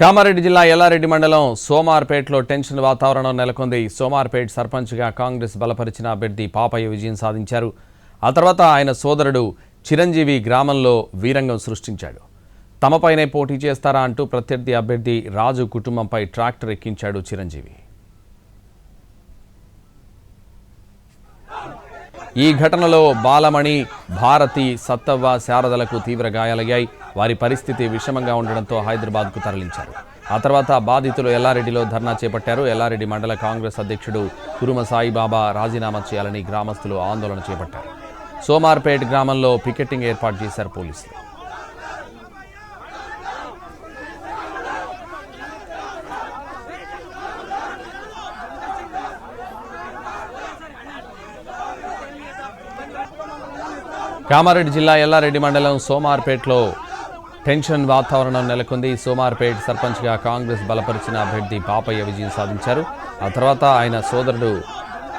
కామారెడ్డి జిల్లా ఎల్లారెడ్డి మండలం సోమార్పేటలో టెన్షన్ వాతావరణం నెలకొంది. సోమార్పేట్ సర్పంచ్గా కాంగ్రెస్ బలపరిచిన అభ్యర్థి పాపయ్య విజయం సాధించారు. ఆ తర్వాత ఆయన సోదరుడు చిరంజీవి గ్రామంలో వీరంగం సృష్టించాడు. తమపైనే పోటీ చేస్తారా అంటూ ప్రత్యర్థి అభ్యర్థి రాజు కుటుంబంపై ట్రాక్టర్ ఎక్కించాడు చిరంజీవి. ఈ ఘటనలో బాలమణి భారతి సత్తవ్వ శారదలకు తీవ్ర గాయాలయ్యాయి. వారి పరిస్థితి విషమంగా ఉండడంతో హైదరాబాద్కు తరలించారు. ఆ తర్వాత బాధితులు ఎల్లారెడ్డిలో ధర్నా చేపట్టారు. ఎల్లారెడ్డి మండల కాంగ్రెస్ అధ్యక్షుడు కురుమ సాయిబాబా రాజీనామా చేయాలని గ్రామస్తులు ఆందోళన చేపట్టారు. సోమార్పేట్ గ్రామంలో పికెటింగ్ ఏర్పాటు చేశారు పోలీసులు. కామారెడ్డి జిల్లా ఎల్లారెడ్డి మండలం సోమార్పేటలో టెన్షన్ వాతావరణం నెలకొంది. సోమార్పేట్ సర్పంచ్గా కాంగ్రెస్ బలపరిచిన అభ్యర్థి పాపయ్య విజయం సాధించారు. ఆ తర్వాత ఆయన సోదరుడు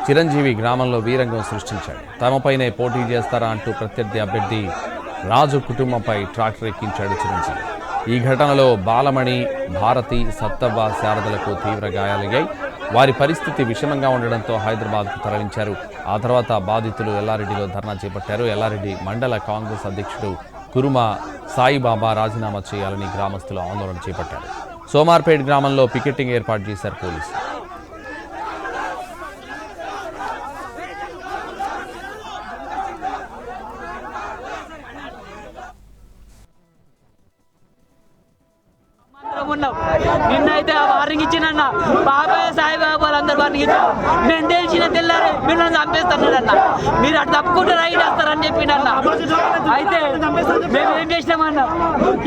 చిరంజీవి గ్రామంలో వీరంగం సృష్టించాడు. తమపైనే పోటీ చేస్తారా అంటూ ప్రత్యర్థి అభ్యర్థి రాజు కుటుంబంపై ట్రాక్టర్ ఎక్కించాడు చిరంజీవి. ఈ ఘటనలో బాలమణి భారతి సత్తవ్వ శారదలకు తీవ్ర గాయాలయ్యాయి. వారి పరిస్థితి విషమంగా ఉండడంతో హైదరాబాద్కు తరలించారు. ఆ తర్వాత బాధితులు ఎల్లారెడ్డిలో ధర్నా చేపట్టారు. ఎల్లారెడ్డి మండల కాంగ్రెస్ అధ్యక్షుడు కురుమ సాయిబాబా రాజీనామా చేయాలని గ్రామస్తులు ఆందోళన చేపట్టారు. సోమార్పేట్ గ్రామంలో పికెటింగ్ ఏర్పాటు చేశారు పోలీసులు. ఉన్నాం నిన్నైతే ఆ వార్నింగ్ ఇచ్చినన్న బాబాయ్ సాయిబాబా అందరు వార్నింగ్ ఇచ్చారు. నేను తెలిసిన తెల్లారే మీరు చంపేస్తున్నాడన్న మీరు అటు తప్పుకుంటే రైడ్ వేస్తారని చెప్పిండన్న అయితే మేము ఏం చేసినామన్న?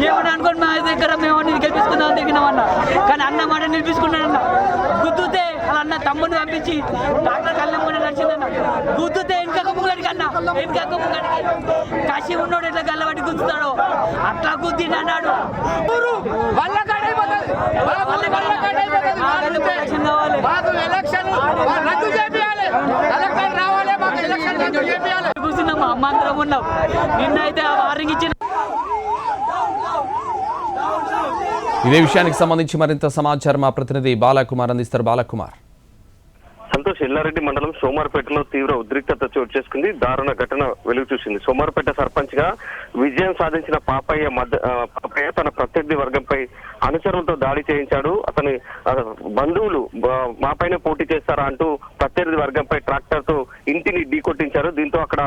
ఏమని అనుకోండి మా దగ్గర మేము అన్ని గెలిపించుకుందాం దిగినామన్న కానీ అన్న మాట నిలిపించుకున్నాడన్న గుద్దుతే అలా అన్న తమ్ముడిని పంపించి డాక్టర్ కళ్ళ కూడా నడిచిందన్న. గుద్దుతే ఇంకా ముంగడికి అన్న ఇంకా ముంగడికి. కాశీ ఉన్నోడు ఎట్లా గల్లబట్టి గుద్దుతాడో? అట్లా అన్నాడు. రద్దు చేపియాలి. కలెక్టర్ రావాలి మాకు ఎలక్షన్ రద్దు చేపియాలి. కూర్చున్నాం మా అమ్మ అందరం ఉన్నాం. నిన్నైతే ఆ వార్నింగ్ ఇచ్చిన ఇదే విషయానికి సంబంధించి మరింత సమాచారం మా ప్రతినిధి బాలకుమార్ అందిస్తారు. బాలకుమార్. సంతోష్ ఎల్లారెడ్డి మండలం సోమార్పేటలో తీవ్ర ఉద్రిక్తత చోటు చేసుకుంది. దారుణ ఘటన వెలుగు చూసింది. సోమార్పేట సర్పంచ్గా విజయం సాధించిన పాపయ్య పాపయ్య తన ప్రత్యర్థి వర్గంపై అనుచరులతో దాడి చేయించాడు. అతని బంధువులు మా పైన పోటీ చేస్తారా అంటూ ప్రత్యర్థి వర్గంపై ట్రాక్టర్తో ఇంటిని ఢీకొట్టించారు దీంతో అక్కడ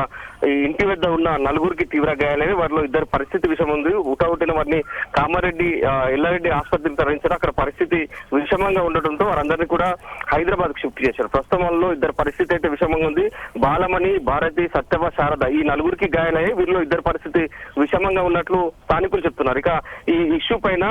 ఈ ఇంటి వద్ద ఉన్న నలుగురికి తీవ్ర గాయాలైన వారిలో ఇద్దరు పరిస్థితి విషయం ఉంది. ఉటవుటిన వారిని కామారెడ్డి ఎల్లారెడ్డి ఆసుపత్రికి తరలించారు. అక్కడ పరిస్థితి విషమంగా ఉండటంతో వారందరినీ కూడా హైదరాబాద్కు షిఫ్ట్ చేశారు. ప్రస్తుతం వాళ్ళలో ఇద్దరు పరిస్థితి అయితే విషమంగా ఉంది. బాలమణి భారతి సత్యవ శారద ఈ నలుగురికి గాయాలయ్యాయి. వీరిలో ఇద్దరు పరిస్థితి విషమంగా ఉన్నట్లు స్థానికులు చెప్తున్నారు. ఇక ఈ ఇష్యూ పైన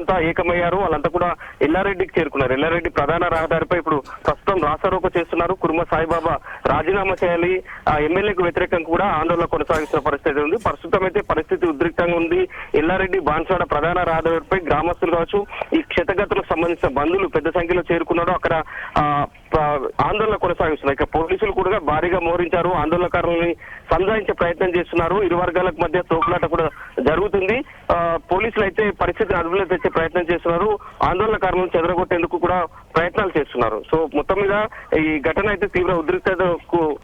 గ్రామస్తులంతా ఏకమయ్యారు. వాళ్ళంతా కూడా ఎల్లారెడ్డికి చేరుకున్నారు. ఎల్లారెడ్డి ప్రధాన రహదారిపై ఇప్పుడు ప్రస్తుతం రాస్తారోక చేస్తున్నారు. కుర్మ సాయిబాబా రాజీనామా చేయాలి. ఆ ఎమ్మెల్యేకు వ్యతిరేకంగా కూడా ఆందోళన కొనసాగిస్తున్న పరిస్థితి ఉంది. ప్రస్తుతం అయితే పరిస్థితి ఉద్రిక్తంగా ఉంది. ఎల్లారెడ్డి బాన్సాడ ప్రధాన రహదారిపై గ్రామస్తులు కావచ్చు ఈ క్షతగతులకు సంబంధించిన బంధువులు పెద్ద సంఖ్యలో చేరుకున్నారు. అక్కడ ఆ, ఆందోళన కొనసాగిస్తున్నారు ఇక పోలీసులు కూడా భారీగా మోహరించారు. ఆందోళనకారులని సంధానించే ప్రయత్నం చేస్తున్నారు. ఇరు వర్గాలకు మధ్య తోపులాట కూడా జరుగుతుంది. ఆ, పోలీసులు అయితే పరిస్థితిని అదుపులో తెచ్చే ప్రయత్నం చేస్తున్నారు. ఆందోళనకారులను చెదరగొట్టేందుకు కూడా ప్రయత్నాలు చేస్తున్నారు. సో మొత్తం మీద ఈ ఘటన అయితే తీవ్ర ఉద్రిక్తతకు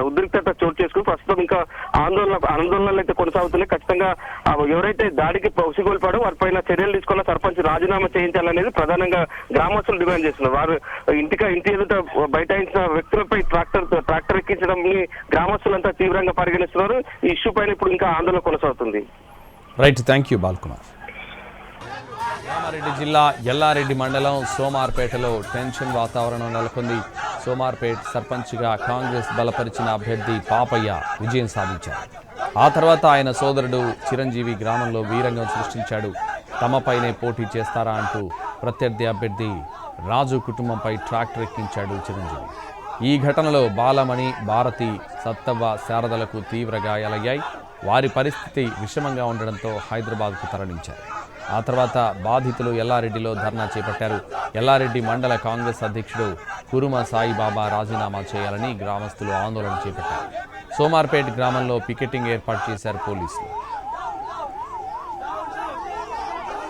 ఉద్రిక్తత చోటు చేసుకుని ప్రస్తుతం ఇంకా ఆందోళన ఆందోళనలు అయితే కొనసాగుతున్నాయి. ఖచ్చితంగా ఎవరైతే దాడికి ఉసిగొల్పాడో వారిపైన చర్యలు తీసుకున్న సర్పంచ్ రాజీనామా చేయించాలనేది ప్రధానంగా గ్రామస్తులు డిమాండ్ చేస్తున్నారు. వారు ఇంటికి ఇంటి ఎదుట బైఠాయించిన వ్యక్తులపై ట్రాక్టర్ ట్రాక్టర్ ఎక్కించడం గ్రామస్తులంతా తీవ్రంగా పరిగణిస్తున్నారు. ఈ ఇష్యూ పైన ఇప్పుడు ఇంకా ఆందోళన కొనసాగుతుంది. Right thank you Balakumar. Kamareddy జిల్లా ఎల్లారెడ్డి మండలం సోమార్పేటలో టెన్షన్ వాతావరణం నెలకొంది. సోమార్పేట్ సర్పంచ్గా కాంగ్రెస్ బలపరిచిన అభ్యర్థి పాపయ్య విజయం సాధించారు. ఆ తర్వాత ఆయన సోదరుడు చిరంజీవి గ్రామంలో వీరంగం సృష్టించాడు. తమపైనే పోటీ చేస్తారా అంటూ ప్రత్యర్థి అభ్యర్థి రాజు కుటుంబంపై ట్రాక్టర్ ఎక్కించాడు చిరంజీవి. ఈ ఘటనలో బాలమణి భారతి సత్తవ్వ శారదలకు తీవ్ర గాయాలయ్యాయి. వారి పరిస్థితి విషమంగా ఉండడంతో హైదరాబాద్కు తరలించారు. ఆ తర్వాత బాధితులు ఎల్లారెడ్డిలో ధర్నా చేపట్టారు. ఎల్లారెడ్డి మండల కాంగ్రెస్ అధ్యక్షుడు కురుమ సాయిబాబా రాజీనామా చేయాలని గ్రామస్తులు ఆందోళన చేపట్టారు. సోమార్పేట్ గ్రామంలో పికెటింగ్ ఏర్పాటు చేశారు పోలీసులు.